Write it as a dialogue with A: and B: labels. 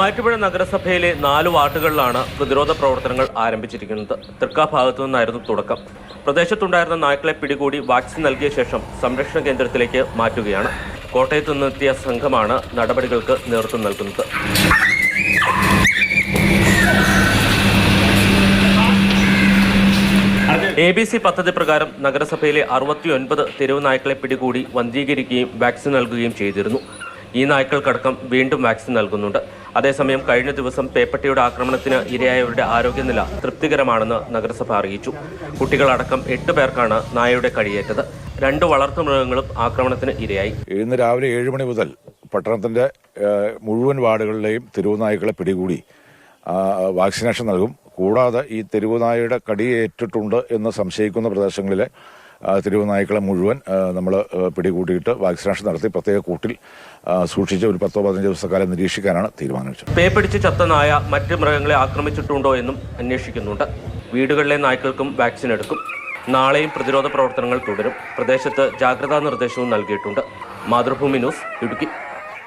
A: മൂവാറ്റുപുഴ നഗരസഭയിലെ നാല് വാർഡുകളിലാണ് പ്രതിരോധ പ്രവർത്തനങ്ങൾ ആരംഭിച്ചിരിക്കുന്നത്. തൃക്കാ ഭാഗത്തു നിന്നായിരുന്നു തുടക്കം. പ്രദേശത്തുണ്ടായിരുന്ന നായ്ക്കളെ പിടികൂടി വാക്സിൻ നൽകിയ ശേഷം സംരക്ഷണ കേന്ദ്രത്തിലേക്ക് മാറ്റുകയാണ്. കോട്ടയത്തു നിന്നെത്തിയ സംഘമാണ് നടപടികൾക്ക് നേതൃത്വം നൽകുന്നത്. എ ബി സി പദ്ധതി പ്രകാരം നഗരസഭയിലെ അറുപത്തിയൊൻപത് തെരുവ് നായ്ക്കളെ പിടികൂടി വന്ധീകരിക്കുകയും വാക്സിൻ നൽകുകയും ചെയ്തിരുന്നു. ഈ നായ്ക്കൾക്കടക്കം വീണ്ടും വാക്സിൻ നൽകുന്നുണ്ട്. അതേസമയം കഴിഞ്ഞ ദിവസം പേപ്പട്ടിയുടെ ആക്രമണത്തിന് ഇരയായവരുടെ ആരോഗ്യനില തൃപ്തികരമാണെന്ന് നഗരസഭ അറിയിച്ചു. കുട്ടികളടക്കം എട്ട് പേർക്കാണ് നായയുടെ കടിയേറ്റത്. രണ്ട് വളർത്തുമൃഗങ്ങളും ആക്രമണത്തിന് ഇരയായി.
B: ഇന്ന് രാവിലെ ഏഴ് മണി മുതൽ പട്ടണത്തിന്റെ മുഴുവൻ വാർഡുകളിലെയും തെരുവുനായ്ക്കളെ പിടികൂടി വാക്സിനേഷൻ നൽകും. കൂടാതെ ഈ തെരുവുനായയുടെ കടിയേറ്റിട്ടുണ്ട് എന്ന് സംശയിക്കുന്ന പ്രദേശങ്ങളിലെ തെരുവുനായ്ക്കളെ മുഴുവൻ നമ്മൾ പിടികൂട്ടിയിട്ട് വാക്സിനേഷൻ നടത്തി പ്രത്യേക കൂട്ടിൽ സൂക്ഷിച്ച് ഒരു പത്തോ പതിനഞ്ച് ദിവസക്കാലം നിരീക്ഷിക്കാനാണ് തീരുമാനിച്ചത്
A: പേപ്പിടിച്ച് ചത്ത നായ മറ്റ് മൃഗങ്ങളെ ആക്രമിച്ചിട്ടുണ്ടോ എന്നും അന്വേഷിക്കുന്നുണ്ട്. വീടുകളിലെ നായ്ക്കൾക്കും വാക്സിൻ എടുക്കും. നാളെയും പ്രതിരോധ പ്രവർത്തനങ്ങൾ തുടരും. പ്രദേശത്ത് ജാഗ്രതാ നിർദ്ദേശവും നൽകിയിട്ടുണ്ട്. മാതൃഭൂമി ന്യൂസ് ഇടുക്കി.